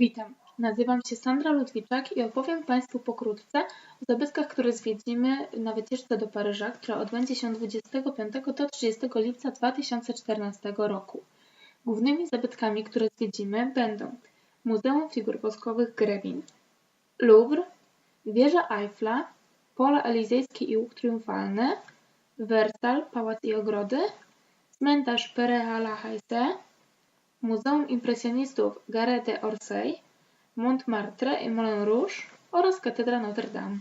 Witam, nazywam się Sandra Ludwiczak i opowiem Państwu pokrótce o zabytkach, które zwiedzimy na wycieczce do Paryża, która odbędzie się 25 do 30 lipca 2014 roku. Głównymi zabytkami, które zwiedzimy będą Muzeum Figur Woskowych Grebin, Louvre, Wieża Eiffla, Pola Elizejskie i Łuk Triumfalny, Wersal, Pałac i Ogrody, Cmentarz Père Lachaise, Muzeum Impresjonistów Gare d'Orsay, Montmartre i Moulin Rouge oraz Katedra Notre-Dame.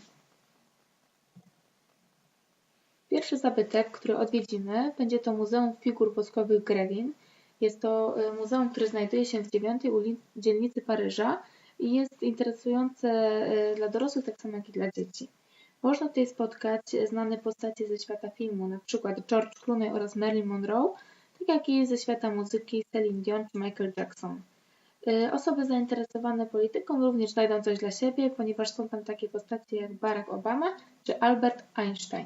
Pierwszy zabytek, który odwiedzimy, będzie to Muzeum Figur Woskowych Grevin. Jest to e, muzeum, które znajduje się w dziewiątej dzielnicy Paryża i jest interesujące e, dla dorosłych, tak samo jak i dla dzieci. Można tutaj spotkać znane postacie ze świata filmu, np. George Clooney oraz Marilyn Monroe, tak jak i ze świata muzyki Celine Dion czy Michael Jackson. Y, osoby zainteresowane polityką również znajdą coś dla siebie, ponieważ są tam takie postacie jak Barack Obama czy Albert Einstein.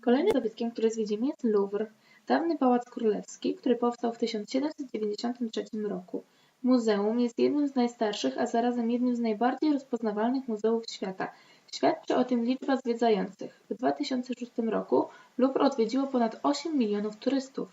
Kolejnym zabytkiem, który zwiedzimy jest Louvre, dawny pałac królewski, który powstał w 1793 roku. Muzeum jest jednym z najstarszych, a zarazem jednym z najbardziej rozpoznawalnych muzeów świata. Świadczy o tym liczba zwiedzających. W 2006 roku Louvre odwiedziło ponad 8 milionów turystów.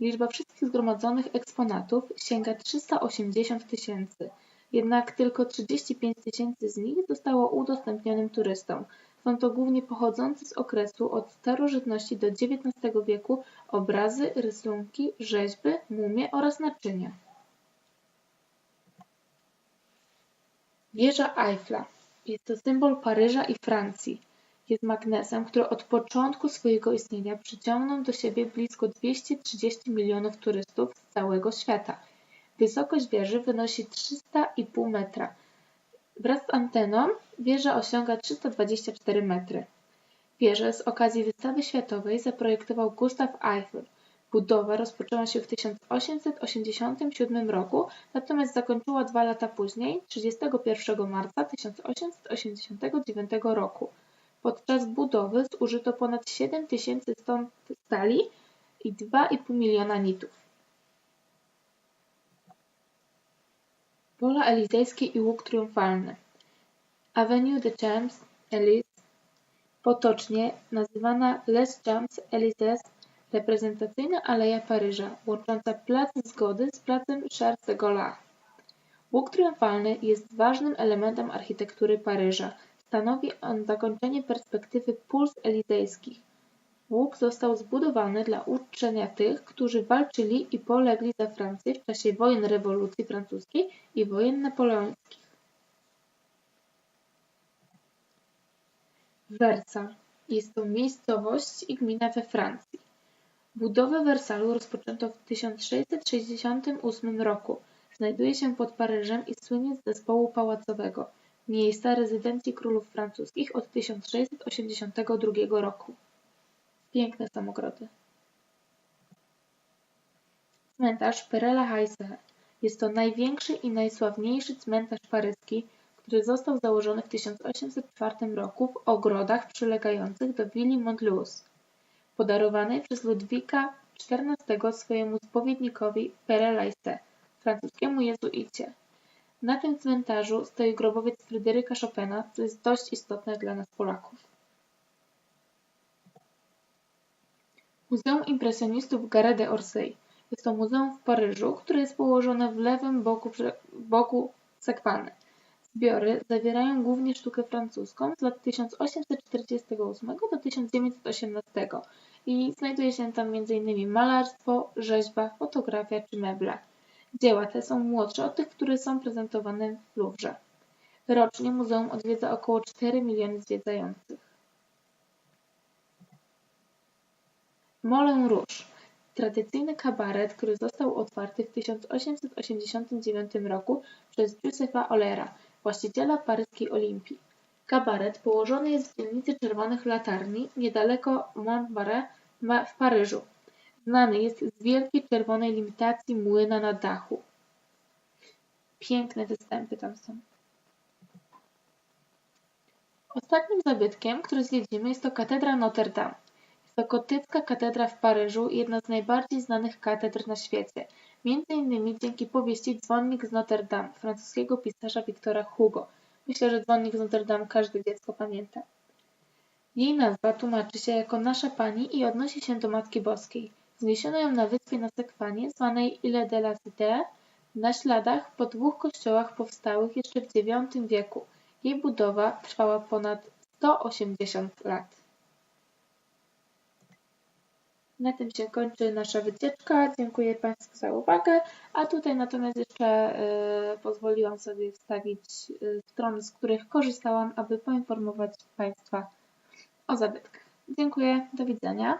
Liczba wszystkich zgromadzonych eksponatów sięga 380 tysięcy, jednak tylko 35 tysięcy z nich zostało udostępnionym turystom. Są to głównie pochodzące z okresu od starożytności do XIX wieku obrazy, rysunki, rzeźby, mumie oraz naczynia. Wieża Eiffla jest to symbol Paryża i Francji. Jest magnesem, który od początku swojego istnienia przyciągnął do siebie blisko 230 milionów turystów z całego świata. Wysokość wieży wynosi 3,5 metra. Wraz z anteną wieża osiąga 324 metry. Wieżę z okazji wystawy światowej zaprojektował Gustav Eiffel. Budowa rozpoczęła się w 1887 roku, natomiast zakończyła dwa lata później, 31 marca 1889 roku. Podczas budowy zużyto ponad 7 tysięcy ton stali i 2,5 miliona nitów. Pola Elizejskie i Łuk Triumfalny Avenue de Champs-Élysées, potocznie nazywana Les Champs-Élysées, reprezentacyjna aleja Paryża, łącząca Plac Zgody z placem Charles de Gaulle. Łuk Triumfalny jest ważnym elementem architektury Paryża, Stanowi on zakończenie perspektywy puls elizejskich. Łuk został zbudowany dla uczczenia tych, którzy walczyli i polegli za Francję w czasie wojen rewolucji francuskiej i wojen napoleońskich. Wersal jest to miejscowość i gmina we Francji. Budowę Wersalu rozpoczęto w 1668 roku. Znajduje się pod Paryżem i słynie z zespołu pałacowego miejsca rezydencji królów francuskich od 1682 roku. Piękne są ogrody. Cmentarz Père Lachaise jest to największy i najsławniejszy cmentarz paryski, który został założony w 1804 roku w ogrodach przylegających do willi Montlouis, podarowanej przez Ludwika XIV swojemu spowiednikowi Père Laisse, francuskiemu jezuicie. Na tym cmentarzu stoi grobowiec Fryderyka Chopina, co jest dość istotne dla nas Polaków. Muzeum Impresjonistów Gare d'Orsay jest to muzeum w Paryżu, które jest położone w lewym boku, boku Sekwany. Zbiory zawierają głównie sztukę francuską z lat 1848 do 1918 i znajduje się tam m.in. malarstwo, rzeźba, fotografia czy meble. Dzieła te są młodsze od tych, które są prezentowane w Louvre. Rocznie muzeum odwiedza około 4 miliony zwiedzających. Moulin Rouge tradycyjny kabaret, który został otwarty w 1889 roku przez Giuseppa Olera, właściciela paryskiej Olimpii. Kabaret położony jest w dzielnicy Czerwonych Latarni, niedaleko Montmartre w Paryżu. Znany jest z wielkiej czerwonej limitacji młyna na dachu. Piękne występy tam są. Ostatnim zabytkiem, który zwiedzimy, jest to katedra Notre Dame. To gotycka katedra w Paryżu jedna z najbardziej znanych katedr na świecie. między innymi dzięki powieści Dzwonnik z Notre Dame francuskiego pisarza Wiktora Hugo. Myślę, że Dzwonnik z Notre Dame każde dziecko pamięta. Jej nazwa tłumaczy się jako Nasza Pani i odnosi się do Matki Boskiej. Zniesiono ją na wyspie na Sekwanie, zwanej Ile de la Cité, na śladach po dwóch kościołach powstałych jeszcze w IX wieku. Jej budowa trwała ponad 180 lat. Na tym się kończy nasza wycieczka. Dziękuję Państwu za uwagę. A tutaj natomiast jeszcze y, pozwoliłam sobie wstawić y, strony, z których korzystałam, aby poinformować Państwa o zabytkach. Dziękuję, do widzenia.